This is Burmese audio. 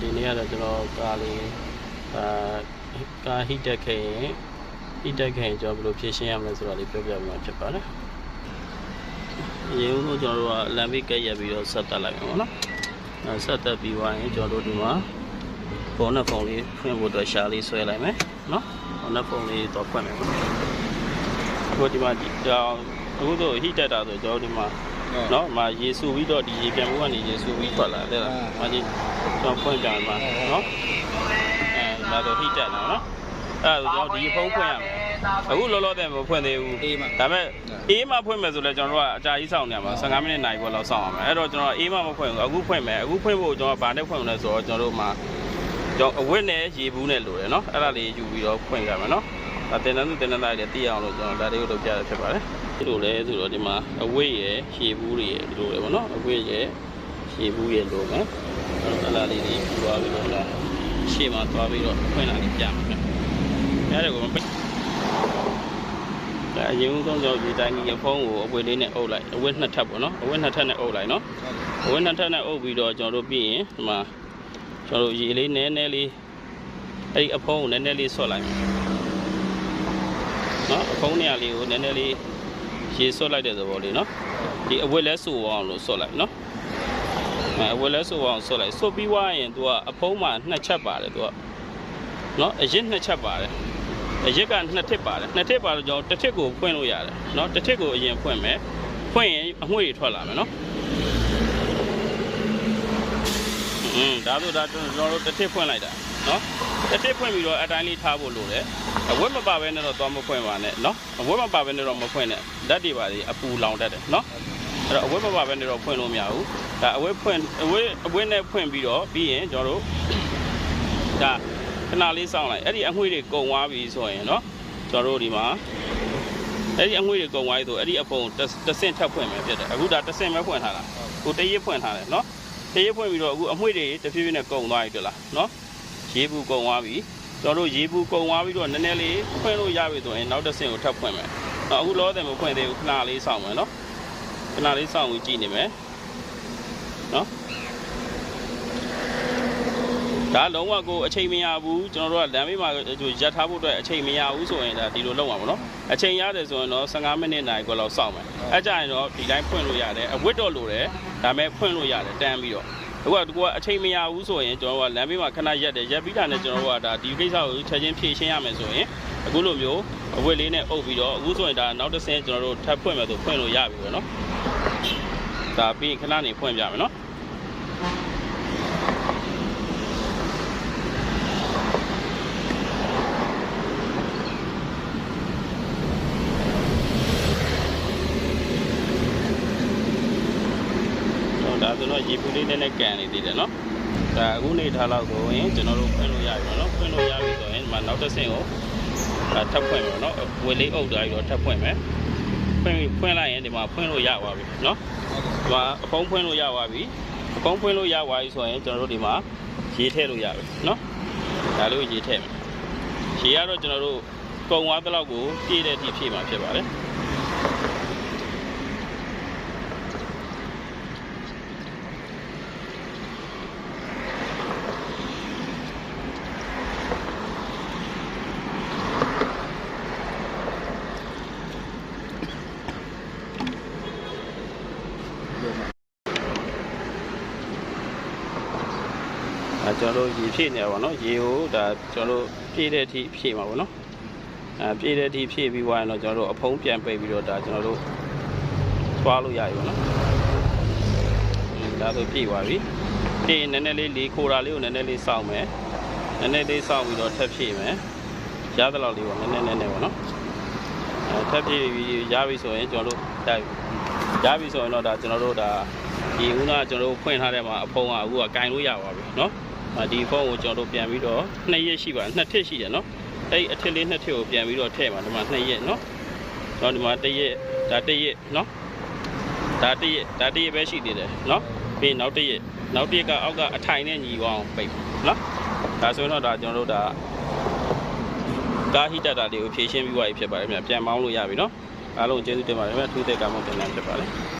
ဒီနေ့ကတော့ကျွန်တော်ကားလေးအာကားဟိတက်ခဲ့ရင်ဟိတက်ခဲ့ရင်ကျွန်တော်ဘယ်လိုဖြည့်ရှင်းရမလဲဆိုတာလေးပြောပြမှာဖြစ်ပါတယ်ရေဦးလို့ကျွန်တော်တို့ကလမ်းဘေးကက်ရက်ပြီးတော့ဆက်တက်လိုက်မှာပေါ့နော်အဲဆက်တက်ပြီးသွားရင်ကျွန်တော်တို့ဒီမှာဖုန်းနဲ့ဖုန်းလေးဖွင့်ဖို့အတွက်ရှားလေးဆွဲလိုက်မယ်နော်ဖုန်းနဲ့ဖုန်းလေးတော့ဖွင့်မယ်ပေါ့အခုဒီမှာဒီတော့အခုတော့ဟိတက်တာဆိုကျွန်တော်တို့ဒီမှာ နော်။မာရေဆူပြီးတော့ဒီရေပြန်မှုကနေရေဆူပြီးထွက်လာတဲ့လား။မာကြီးကျွန်တော်ဖွင့်ကြမှာနော်။အဲဒါတော့ဟိတက်လာနော်။အဲဒါဆိုကျွန်တော်ဒီဖုန်းဖွင့်ရမယ်။အခုလောလောဆယ်မဖွင့်သေးဘူးအေးမှဒါပေမဲ့အေးမှဖွင့်မယ်ဆိုလဲကျွန်တော်တို့ကအကြာကြီးစောင့်နေရမှာ15မိနစ်နိုင်ခွဲလောက်စောင့်ရမယ်။အဲ့တော့ကျွန်တော်အေးမှမဖွင့်ဘူးအခုဖွင့်မယ်။အခုဖွင့်ဖို့ကျွန်တော်ဗာနဲ့ဖွင့်မလဲဆိုတော့ကျွန်တော်တို့မှာကျွန်တော်အဝတ်နဲ့ရေဘူးနဲ့လိုတယ်နော်။အဲ့ဒါလေးယူပြီးတော့ဖွင့်ကြမယ်နော်။ ဒါတင်တန်းသူတင်တန်းသားတွေသိအောင်လို့ကျွန်တော်ဒါလေးကိုလုပ်ပြရဖြစ်ပါတယ်။ဒီလိုလဲဆိုတော့ဒီမှာအဝတ်ရယ်ရေဘူးတွေရယ်လိုတယ်ပေါ့နော်။အဝတ်ရယ်ရေဘူးရယ်လိုမယ်။အဲ့တော့အဲ့ဒါလေးတွေယူသွားပြီးတော့လာရှေ့မှာသွားပြီးတော့ဖွင့်လာပြီးပြမယ်။အဲ့ဒါကိုမပိတ်ဒါအရင်ဦးဆုံးကျွန်တော်ဒီတိုင်းကြီးဖုန်းကိုအဝတ်လေးနဲ့အုပ်လိုက်အဝတ်နှစ်ထပ်ပေါ့နော်အဝတ်နှစ်ထပ်နဲ့အုပ်လိုက်နော်အဝတ်နှစ်ထပ်နဲ့အုပ်ပြီးတော့ကျွန်တော်တို့ပြီးရင်ဒီမှာကျွန်တော်တို့ရေလေးနည်းနည်းလေးအဲ့ဒီအဖုံးကိုနည်းနည်းလေးဆွတ်လိုက်မယ် နော်အဖုံးနေရာလေးကိုနည်းနည်းလေးရေဆွတ်လိုက်တဲ့သဘောလေးနော်ဒီအဝက်လဲဆိုအောင်လို့ဆွတ်လိုက်နော်အဲအဝက်လဲဆိုအောင်ဆွတ်လိုက်ဆွတ်ပြီးွားရင်သူကအဖုံးမှာနှစ်ချက်ပါတယ်သူကနော်အရစ်နှစ်ချက်ပါတယ်အရစ်ကနှစ်ထစ်ပါတယ်နှစ်ထစ်ပါတော့ကျွန်တော်တစ်ထစ်ကိုဖွင့်လို့ရတယ်နော်တစ်ထစ်ကိုအရင်ဖွင့်မယ်ဖွင့်ရင်အငွေ့တွေထွက်လာမယ်နော်อืมဒါဆိုဒါကျွန်တော်တို့တစ်ထစ်ဖွင့်လိုက်တာနော်တစ်ထစ်ဖွင့်ပြီးတော့အတိုင်းလေးထားဖို့လိုတယ် အဝတ်မပါဘဲနဲ့တော့သွားမဖွင့်ပါနဲ့နော်အဝတ်မပါဘဲနဲ့တော့မဖွင့်နဲ့ဓာတ်တွေပါလေအပူလောင်တတ်တယ်နော်အဲ့တော့အဝတ်မပါဘဲနဲ့တော့ဖွင့်လို့မရဘူးဒါအဝတ်ဖွင့်အဝတ်အဝတ်နဲ့ဖွင့်ပြီးတော့ပြီးရင်ကျွန်တော်တို့ဒါခဏလေးစောင့်လိုက်အဲ့ဒီအငွှေ့တွေကုန်သွားပြီဆိုရင်နော်ကျွန်တော်တို့ဒီမှာအဲ့ဒီအငွှေ့တွေကုန်သွားပြီဆိုအဲ့ဒီအပုံတဆင့်ထပ်ဖွင့်မယ်ဖြစ်တယ်အခုဒါတဆင့်ပဲဖွင့်ထားတာဟိုတရစ်ဖွင့်ထားတယ်နော်တရစ်ဖွင့်ပြီးတော့အခုအငွှေ့တွေတဖြည်းဖြည်းနဲ့ကုန်သွားပြီတလားနော်ရေးဘူးကုန်သွားပြီ ကျွန်တော်တို့ရေပူကုန်သွားပြီးတော့နည်းနည်းလေးဖွင့်လို့ရပြီဆိုရင်နောက်တစ်ဆင့်ကိုထပ်ဖွင့်မယ်။အခုလောဆယ်မဖွင့်သေးဘူးခဏလေးစောင့်မယ်နော်။ခဏလေးစောင့်ပြီးကြည့်နေမယ်။နော်။ဒါလုံးဝကိုအချိန်မရဘူးကျွန်တော်တို့ကလမ်းမေးမှာရပ်ထားဖို့အတွက်အချိန်မရဘူးဆိုရင်ဒါဒီလိုလုပ်အောင်ပေါ့နော်။အချိန်ရတယ်ဆိုရင်တော့15မိနစ်နိုင်ကိုလောက်စောင့်မယ်။အဲကြရင်တော့ဒီတိုင်းဖွင့်လို့ရတယ်အဝတ်တော့လိုတယ်ဒါပေမဲ့ဖွင့်လို့ရတယ်တန်းပြီးတော့ အခုကဒီကအချိန်မရဘူးဆိုရင်ကျွန်တော်တို့ကလမ်းမေးမှာခဏရက်တယ်ရက်ပြီးတာနဲ့ကျွန်တော်တို့ကဒါဒီကိစ္စကိုချက်ချင်းဖြည့်ရှင်းရမယ်ဆိုရင်အခုလိုမျိုးအဝတ်လေးနဲ့အုပ်ပြီးတော့အခုဆိုရင်ဒါနောက်တစ်ဆင့်ကျွန်တော်တို့ထပ်ဖွင့်မယ်ဆိုဖွင့်လို့ရပြီပဲနော်ဒါပြီးခဏနေဖွင့်ပြမယ်နော်တော့ဒါဆိုတော့ရေပူ လေးနည်းနည်းကန်နေသေးတယ်နော်ဒါအခုနေထားလောက်ဆိုရင်ကျွန်တော်တို့ဖွင့်လို့ရပြီနော်ဖွင့်လို့ရပြီဆိုရင်ဒီမှာနောက်တစ်ဆင့်ကိုဒါထပ်ဖွင့်မယ်နော်ဝေလေးအုပ်ထားပြီးတော့ထပ်ဖွင့်မယ်ဖွင့်ဖွင့်လိုက်ရင်ဒီမှာဖွင့်လို့ရပါပြီနော်ဒီမှာအဖုံးဖွင့်လို့ရပါပြီအဖုံးဖွင့်လို့ရပါပြီဆိုရင်ကျွန်တော်တို့ဒီမှာရေထည့်လို့ရပြီနော်ဒါလေးကိုရေထည့်မယ်ရေကတော့ကျွန်တော်တို့ကုံသွားတဲ့လောက်ကိုပြည့်တဲ့အထိဖြည့်မှာဖြစ်ပါတယ် ကျွန်တော်တို့ရေဖြည့်နေရပါတော့ရေကိုဒါကျွန်တော်တို့ဖြည့်တဲ့အထိဖြည့်မှာပေါ့နော်အဲဖြည့်တဲ့အထိဖြည့်ပြီးသွားရင်တော့ကျွန်တော်တို့အဖုံးပြန်ပိတ်ပြီးတော့ဒါကျွန်တော်တို့သွားလို့ရပြီပေါ့နော်အင်းဒါဆိုဖြည့်သွားပြီဖြည့်ရင်နည်းနည်းလေးလေခိုတာလေးကိုနည်းနည်းလေးစောင့်မယ်နည်းနည်းလေးစောင့်ပြီးတော့ထပ်ဖြည့်မယ်ရသလောက်လေးပေါ့နည်းနည်းနည်းနည်းပေါ့နော်အဲထပ်ဖြည့်ပြီးရပြီဆိုရင်ကျွန်တော်တို့တိုက်ရပြီဆိုရင်တော့ဒါကျွန်တော်တို့ဒါဒီဦးကကျွန်တော်တို့ဖွင့်ထားတဲ့မှာအဖုံးကအခုကကင်လို့ရပါပြီနော်အာ ဒီဖုန်းကိုကျွန်တော်တို့ပြန်ပြီးတော့နှစ်ရက်ရှိပါတယ်နှစ်ထစ်ရှိတယ်နော်အဲ့ဒီအထစ်လေးနှစ်ထစ်ကိုပြန်ပြီးတော့ထည့်ပါဒီမှာနှစ်ရက်နော်တော့ဒီမှာတစ်ရက်ဒါတစ်ရက်နော်ဒါတစ်ရက်ဒါတစ်ရက်ပဲရှိသေးတယ်နော်ပြီးရင်နောက်တစ်ရက်နောက်တစ်ရက်ကအောက်ကအထိုင်နဲ့ညီအောင်ပိတ်နော်ဒါဆိုရင်တော့ဒါကျွန်တော်တို့ဒါကားဟီတက်တာလေးကိုဖြည့်ရှင်းပြီးသွားပြီဖြစ်ပါတယ်မြတ်ပြန်မောင်းလို့ရပြီနော်အားလုံးကျေးဇူးတင်ပါတယ်မြတ်ထူးတဲ့ကမောင်းတင်နေဖြစ်ပါတယ်